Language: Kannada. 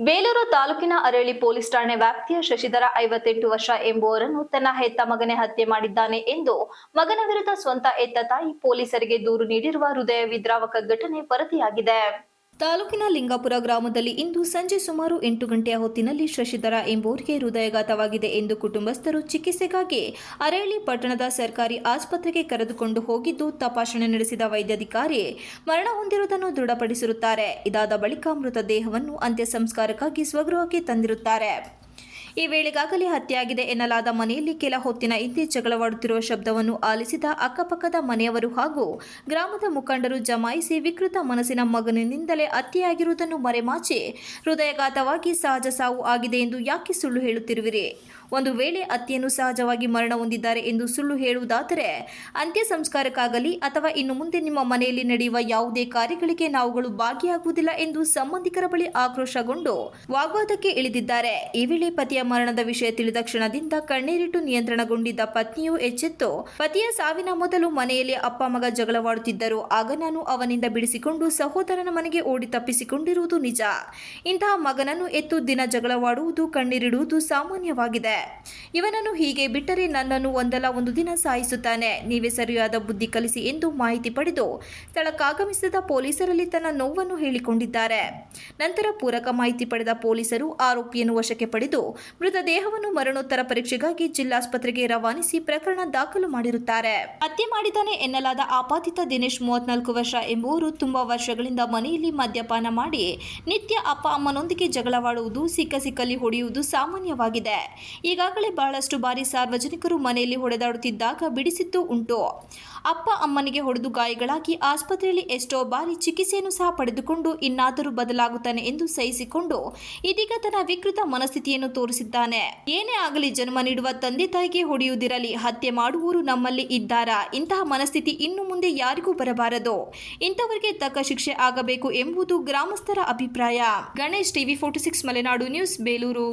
ಬೇಲೂರು ತಾಲೂಕಿನ ಅರಳಿ ಪೊಲೀಸ್ ಠಾಣೆ ವ್ಯಾಪ್ತಿಯ ಶಶಿಧರ ಐವತ್ತೆಂಟು ವರ್ಷ ಎಂಬುವರನ್ನು ತನ್ನ ಹೆತ್ತ ಮಗನೇ ಹತ್ಯೆ ಮಾಡಿದ್ದಾನೆ ಎಂದು ಮಗನ ವಿರುದ್ಧ ಸ್ವಂತ ಎತ್ತ ತಾಯಿ ಪೊಲೀಸರಿಗೆ ದೂರು ನೀಡಿರುವ ಹೃದಯ ವಿದ್ರಾವಕ ಘಟನೆ ವರದಿಯಾಗಿದೆ. ತಾಲೂಕಿನ ಲಿಂಗಾಪುರ ಗ್ರಾಮದಲ್ಲಿ ಇಂದು ಸಂಜೆ ಸುಮಾರು ಎಂಟು ಗಂಟೆಯ ಹೊತ್ತಿನಲ್ಲಿ ಶಶಿಧರ ಎಂಬುವರಿಗೆ ಹೃದಯಘಾತವಾಗಿದೆ ಎಂದು ಕುಟುಂಬಸ್ಥರು ಚಿಕಿತ್ಸೆಗಾಗಿ ಅರಳಿ ಪಟ್ಟಣದ ಸರ್ಕಾರಿ ಆಸ್ಪತ್ರೆಗೆ ಕರೆದುಕೊಂಡು ಹೋಗಿದ್ದು ತಪಾಸಣೆ ನಡೆಸಿದ ವೈದ್ಯಾಧಿಕಾರಿ ಮರಣ ಹೊಂದಿರುವುದನ್ನು ದೃಢಪಡಿಸಿರುತ್ತಾರೆ. ಇದಾದ ಬಳಿಕ ಮೃತದೇಹವನ್ನು ಅಂತ್ಯ ಸಂಸ್ಕಾರಕ್ಕಾಗಿ ಸ್ವಗೃಹಕ್ಕೆ ತಂದಿರುತ್ತಾರೆ. ಈ ವೇಳೆಗಾಗಲೇ ಹತ್ಯೆಯಾಗಿದೆ ಎನ್ನಲಾದ ಮನೆಯಲ್ಲಿ ಕೆಲ ಹೊತ್ತಿನ ಹಿಂದೆ ಜಗಳವಾಡುತ್ತಿರುವ ಶಬ್ದವನ್ನು ಆಲಿಸಿದ ಅಕ್ಕಪಕ್ಕದ ಮನೆಯವರು ಹಾಗೂ ಗ್ರಾಮದ ಮುಖಂಡರು ಜಮಾಯಿಸಿ ವಿಕೃತ ಮನಸ್ಸಿನ ಮಗನಿನಿಂದಲೇ ಹತ್ಯೆಯಾಗಿರುವುದನ್ನು ಮರೆಮಾಚಿ ಹೃದಯಘಾತವಾಗಿ ಸಹಜ ಸಾವು ಆಗಿದೆ ಎಂದು ಯಾಕೆ ಸುಳ್ಳು ಹೇಳುತ್ತಿರುವಿರಿ? ಒಂದು ವೇಳೆ ಹತ್ಯೆಯನ್ನು ಸಹಜವಾಗಿ ಮರಣ ಹೊಂದಿದ್ದಾರೆ ಎಂದು ಸುಳ್ಳು ಹೇಳುವುದಾದರೆ ಅಂತ್ಯ ಸಂಸ್ಕಾರಕ್ಕಾಗಲಿ ಅಥವಾ ಇನ್ನು ಮುಂದೆ ನಿಮ್ಮ ಮನೆಯಲ್ಲಿ ನಡೆಯುವ ಯಾವುದೇ ಕಾರ್ಯಗಳಿಗೆ ನಾವುಗಳು ಭಾಗಿಯಾಗುವುದಿಲ್ಲ ಎಂದು ಸಂಬಂಧಿಕರ ಬಳಿ ಆಕ್ರೋಶಗೊಂಡು ವಾಗ್ವಾದಕ್ಕೆ ಇಳಿದಿದ್ದಾರೆ. ಈ ವೇಳೆ ಪತಿಯ ಮರಣದ ವಿಷಯ ತಿಳಿದ ಕ್ಷಣದಿಂದ ಕಣ್ಣೀರಿಟ್ಟು ನಿಯಂತ್ರಣಗೊಂಡಿದ್ದ ಪತ್ನಿಯು ಎಚ್ಚೆತ್ತು, ಪತಿಯ ಸಾವಿನ ಮೊದಲು ಮನೆಯಲ್ಲಿ ಅಪ್ಪ ಮಗ ಜಗಳವಾಡುತ್ತಿದ್ದರು. ಆಗ ನಾನು ಅವನಿಂದ ಬಿಡಿಸಿಕೊಂಡು ಸಹೋದರನ ಮನೆಗೆ ಓಡಿ ತಪ್ಪಿಸಿಕೊಂಡಿರುವುದು ನಿಜ. ಇಂತಹ ಮಗನನ್ನು ಎತ್ತು ದಿನ ಜಗಳವಾಡುವುದು, ಕಣ್ಣೀರಿಡುವುದು ಸಾಮಾನ್ಯವಾಗಿದೆ. ಇವನನ್ನು ಹೀಗೆ ಬಿಟ್ಟರೆ ನನ್ನನ್ನು ಒಂದಲ್ಲ ಒಂದು ದಿನ ಸಾಯಿಸುತ್ತಾನೆ. ನೀವೇ ಸರಿಯಾದ ಬುದ್ಧಿ ಕಲಿಸಿ ಎಂದು ಮಾಹಿತಿ ಪಡೆದು ಸ್ಥಳಕ್ಕಾಗಮಿಸಿದ ಪೊಲೀಸರಲ್ಲಿ ತನ್ನ ನೋವನ್ನು ಹೇಳಿಕೊಂಡಿದ್ದಾರೆ. ನಂತರ ಪೂರಕ ಮಾಹಿತಿ ಪಡೆದ ಪೊಲೀಸರು ಆರೋಪಿಯನ್ನು ವಶಕ್ಕೆ ಪಡೆದು ಮೃತದೇಹವನ್ನು ಮರಣೋತ್ತರ ಪರೀಕ್ಷೆಗಾಗಿ ಜಿಲ್ಲಾಸ್ಪತ್ರೆಗೆ ರವಾನಿಸಿ ಪ್ರಕರಣ ದಾಖಲು ಮಾಡಿರುತ್ತಾರೆ. ಹತ್ಯೆ ಮಾಡಿದ್ದಾನೆ ಎನ್ನಲಾದ ಆಪಾದಿತ ದಿನೇಶ್ ಮೂವತ್ನಾಲ್ಕು ವರ್ಷ ಎಂಬುವರು ತುಂಬಾ ವರ್ಷಗಳಿಂದ ಮನೆಯಲ್ಲಿ ಮದ್ಯಪಾನ ಮಾಡಿ ನಿತ್ಯ ಅಪ್ಪ ಅಮ್ಮನೊಂದಿಗೆ ಜಗಳವಾಡುವುದು, ಸಿಕ್ಕ ಸಿಕ್ಕಲ್ಲಿ ಹೊಡೆಯುವುದು ಸಾಮಾನ್ಯವಾಗಿದೆ. ಈಗಾಗಲೇ ಬಹಳಷ್ಟು ಬಾರಿ ಸಾರ್ವಜನಿಕರು ಮನೆಯಲ್ಲಿ ಹೊಡೆದಾಡುತ್ತಿದ್ದಾಗ ಬಿಡಿಸಿದ್ದು ಉಂಟು. ಅಪ್ಪ ಅಮ್ಮನಿಗೆ ಹೊಡೆದು ಗಾಯಗಳಾಗಿ ಆಸ್ಪತ್ರೆಯಲ್ಲಿ ಎಷ್ಟೋ ಬಾರಿ ಚಿಕಿತ್ಸೆಯನ್ನು ಸಹ ಪಡೆದುಕೊಂಡು ಇನ್ನಾದರೂ ಬದಲಾಗುತ್ತಾನೆ ಎಂದು ಸಹಿಸಿಕೊಂಡು ಇದೀಗ ತನ್ನ ವಿಕೃತ ಮನಸ್ಥಿತಿಯನ್ನು ತೋರಿಸಿದ್ದಾನೆ ಏನೇ ಆಗಲಿ ಜನ್ಮ ನೀಡುವ ತಂದೆ ತಾಯಿಗೆ ಹೊಡೆಯುವುದಿರಲಿ, ಹತ್ಯೆ ಮಾಡುವವರು ನಮ್ಮಲ್ಲಿ ಇದ್ದಾರಾ? ಇಂತಹ ಮನಸ್ಥಿತಿ ಇನ್ನು ಮುಂದೆ ಯಾರಿಗೂ ಬರಬಾರದು. ಇಂಥವರಿಗೆ ತಕ್ಕ ಶಿಕ್ಷೆ ಆಗಬೇಕು ಎಂಬುದು ಗ್ರಾಮಸ್ಥರ ಅಭಿಪ್ರಾಯ. Ganesh TV forty six Malenadu news, Belur.